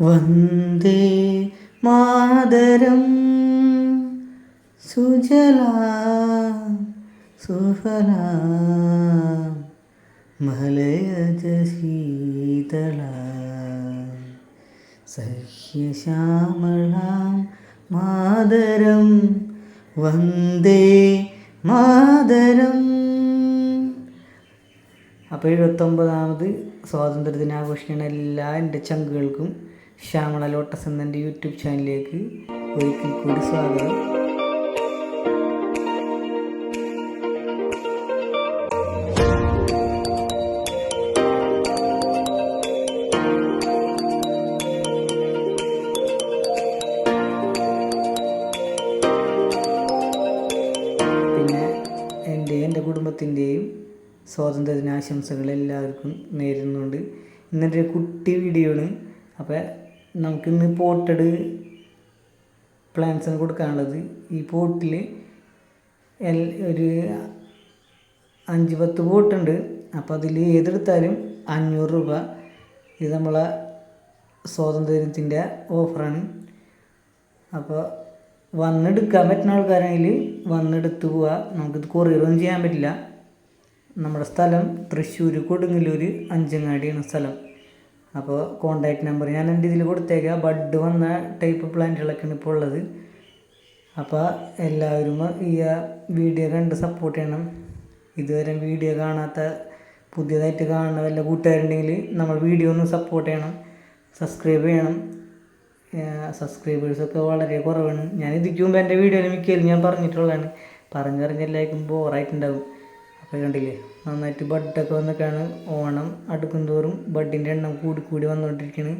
വന്ദേ മാതരം. സുജലാ സുഫലാ മലയജ ശീതള സഹ്യശ്യാമളാം മാതരം. വന്ദേ മാതരം. അപ്പോൾ എഴുപത്തൊമ്പതാമത് സ്വാതന്ത്ര്യ ദിനാഘോഷിക്കുന്ന എല്ലാ എന്റെ ചങ്കുകൾക്കും ശ്യാമള ലോട്ടസ് എന്ന എന്റെ യൂട്യൂബ് ചാനലിലേക്ക് ഒരിക്കൽ കൂടി സ്വാഗതം. പിന്നെ എന്റെ എന്റെ കുടുംബത്തിന്റെയും സ്വാതന്ത്ര്യ ദിനാശംസകൾ എല്ലാവർക്കും നേരുന്നുണ്ട്. ഇന്നെന്റെ കുട്ടി വീഡിയോ ആണ് അപ്പോൾ നമുക്കിന്ന് പോട്ടഡ് പ്ലാന്റ്സിന് കൊടുക്കാനുള്ളത്. ഈ പോട്ടിൽ എൽ ഒരു അഞ്ച് പത്ത് പോട്ടുണ്ട്. അപ്പോൾ അതിൽ ഏതെടുത്താലും അഞ്ഞൂറ് രൂപ. ഇത് നമ്മളെ സ്വാതന്ത്ര്യത്തിന്റെ ഓഫറാണ്. അപ്പോൾ വന്നെടുക്കാൻ പറ്റുന്ന ആൾക്കാരാണെങ്കിൽ വന്നെടുത്ത് പോവുക നമുക്കിത് കൊറിയറൊന്നും ചെയ്യാൻ പറ്റില്ല. നമ്മുടെ സ്ഥലം തൃശ്ശൂർ കൊടുങ്ങല്ലൂർ അഞ്ചങ്ങാടിയാണ് സ്ഥലം. അപ്പോൾ കോണ്ടാക്ട് നമ്പർ ഞാൻ എന്റെ ഇതിൽ കൊടുത്തേക്കാം. ബഡ് വന്ന ടൈപ്പ് പ്ലാന്റുകളൊക്കെയാണ് ഇപ്പോൾ ഉള്ളത്. അപ്പോൾ എല്ലാവരും ഈ വീഡിയോ കണ്ട് സപ്പോർട്ട് ചെയ്യണം. ഇതുവരെ വീഡിയോ കാണാത്ത പുതിയതായിട്ട് കാണുന്ന വല്ല കൂട്ടുകാരുണ്ടെങ്കിൽ നമ്മൾ വീഡിയോ ഒന്ന് സപ്പോർട്ട് ചെയ്യണം. സബ്സ്ക്രൈബ് ചെയ്യണം. സബ്സ്ക്രൈബേഴ്സൊക്കെ വളരെ കുറവാണ്. ഞാൻ ഇതിക്ക് മുമ്പ് എന്റെ വീഡിയോയിൽ മിക്കതിലും ഞാൻ പറഞ്ഞിട്ടുള്ളതാണ്. പറഞ്ഞു എല്ലാവർക്കും ബോറായിട്ടുണ്ടാവും അപ്പോൾ കണ്ടില്ലേ നന്നായിട്ട് ബഡൊക്കെ വന്നൊക്കെയാണ് ഓണം അടുക്കും തോറും ബഡിന്റെ എണ്ണം കൂടി കൂടി വന്നുകൊണ്ടിരിക്കുകയാണ്